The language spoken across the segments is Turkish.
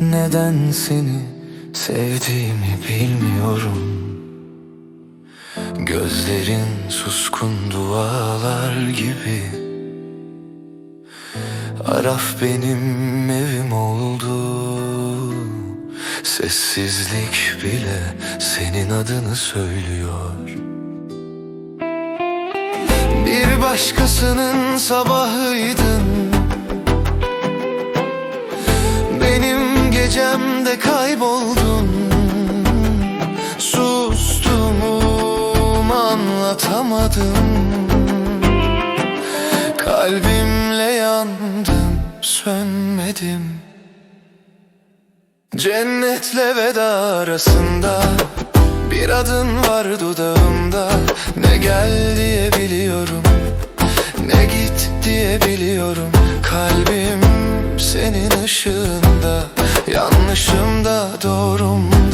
Neden seni sevdiğimi bilmiyorum Gözlerin suskun dualar gibi. Araf benim evim oldu. Sessizlik bile senin adını söylüyor. Bir başkasının sabahıydın Benim gecemde kayboldun anlatamadım Kalbimle yandım sönmedim. Cennetle veda arasında Bir adın var dudağımda. Ne gel diye biliyorum Ne git diye biliyorum. Kalbim senin ışığında Yanlışımda doğrumda Gözlerinde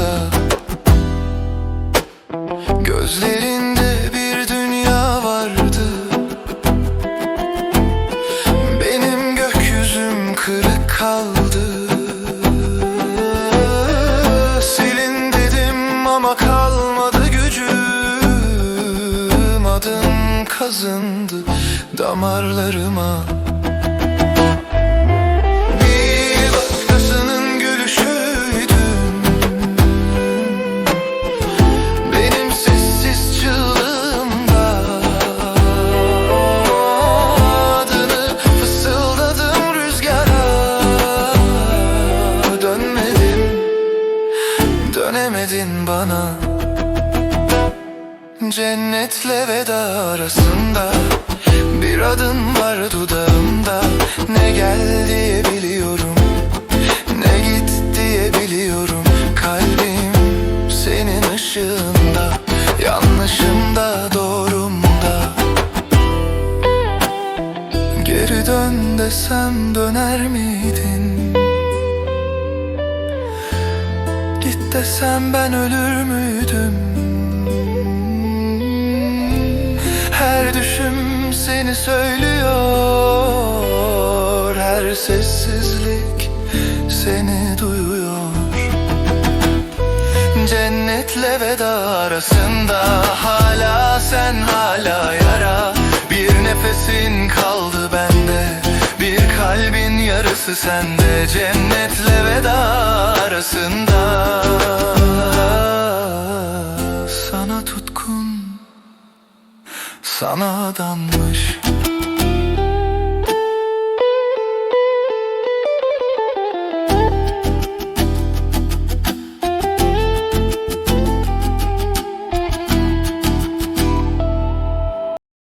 kazındı damarlarıma. Bir başkasının gülüşüydün benim sessiz fısıldadım rüzgara. Dönmedin, dönemedin bana Cennetle veda arasında Bir adım var dudağımda Ne gel biliyorum Ne git diye biliyorum Kalbim senin ışığında Yanlışımda doğrumda Geri dön desem döner miydin? Git desem ben ölür müydüm? Söylüyor. Her sessizlik seni duyuyor. Cennetle veda arasında Hala sen hala yara. Bir nefesin kaldı bende Bir kalbin yarısı sende. Cennetle veda arasında Sana tutkun Sana adanmış